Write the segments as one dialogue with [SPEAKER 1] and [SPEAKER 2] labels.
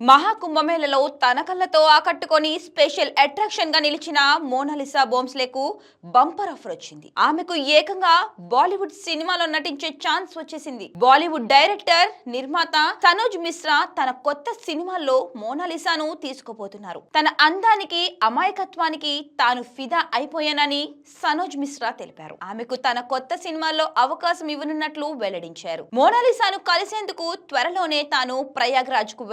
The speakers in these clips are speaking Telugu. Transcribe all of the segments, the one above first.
[SPEAKER 1] మహాకుంభమేళలో తన కళ్ళతో ఆకట్టుకొని స్పెషల్ అట్రాక్షన్గా నిలిచిన మోనాలిసా బోమ్స్లేకు బంపర్ ఆఫర్ వచ్చింది. ఆమెకు ఏకంగా బాలీవుడ్ సినిమాలో నటించే ఛాన్స్ వచ్చేసింది. బాలీవుడ్ డైరెక్టర్ నిర్మాత తనోజ్ మిశ్రా తన కొత్త సినిమాల్లో మోనాలిసాను తీసుకుపోతున్నారు. తన అందానికి అమాయకత్వానికి తాను ఫిదా అయిపోయానని సనోజ్ మిశ్రా తెలిపారు. ఆమెకు తన కొత్త సినిమాల్లో అవకాశం ఇవ్వనున్నట్లు వెల్లడించారు. మోనాలిసాను కలిసేందుకు త్వరలోనే తాను ప్రయాగ్రాజ్కు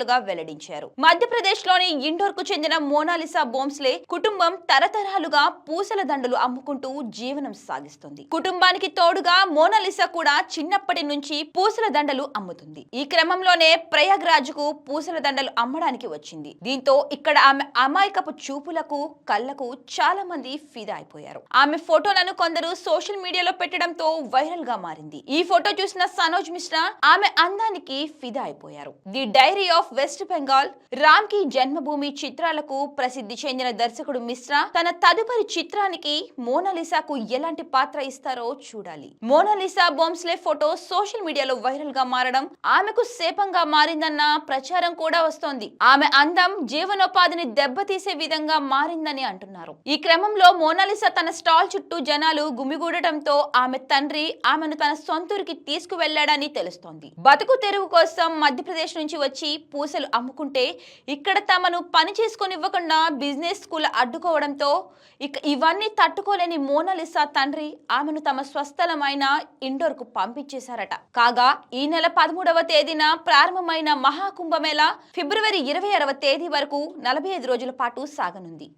[SPEAKER 1] చేసినట్లుగా వెల్లడించారు. మధ్యప్రదేశ్లోని ఇండోర్కు చెందిన మోనాలిసా బోమ్స్లే కుటుంబం తరతరాలుగా పూసల దండలు అమ్ముకుంటూ జీవనం సాగిస్తుంది. కుటుంబానికి తోడుగా మోనాలిసా కూడా చిన్నప్పటి నుంచి పూసల దండలు అమ్ముతుంది. ఈ క్రమంలోనే ప్రయాగ్రాజ్కు పూసల దండలు అమ్మడానికి వచ్చింది. దీంతో ఇక్కడ ఆమె అమాయకపు చూపులకు కళ్ళకు చాలా మంది ఫిదా అయిపోయారు. ఆమె ఫోటోలను కొందరు సోషల్ మీడియాలో పెట్టడంతో వైరల్గా మారింది. ఈ ఫోటో చూసిన సనోజ్ మిశ్రా ఆమె అందానికి ఫిదా అయిపోయారు. The diary of West Bengal రామ్కి జన్మభూమి చిత్రాలకు ప్రసిద్ధి చెందిన దర్శకుడు మిశ్రా తన తదుపరి చిత్రానికి మోనాలిసాకు ఎలాంటి పాత్ర ఇస్తారో చూడాలి. మోనాలిసా బోమ్స్లే ఫోటో సోషల్ మీడియాలో వైరల్గా మారడం ఆమెకు శాపంగా మారిందన్న ప్రచారం కూడా వస్తోంది. ఆమె అందం జీవనోపాధిని దెబ్బతీసే విధంగా మారిందని అంటున్నారు. ఈ క్రమంలో మోనాలిసా తన స్టాల్ చుట్టూ జనాలు గుమిగూడటంతో ఆమె తండ్రి ఆమెను తన సొంతూరికి తీసుకువెళ్ళాడని తెలుస్తోంది. బతుకు తెరువు కోసం మధ్యప్రదేశ్ నుంచి వచ్చి పూసలు అమ్ముకుంటే ఇక్కడ తమను పని చేసుకొనివ్వకుండా బిజినెస్ స్కూల్ అడ్డుకోవడంతో ఇక ఇవన్నీ తట్టుకోలేని మోనాలిసా తండ్రి ఆమెను తమ స్వస్థలమైన ఇండోర్కు పంపించేశారట. కాగా ఈ నెల పదమూడవ తేదీన ప్రారంభమైన మహాకుంభమేళ ఫిబ్రవరి ఇరవై ఆరవ తేదీ వరకు నలభై ఐదు రోజుల పాటు సాగనుంది.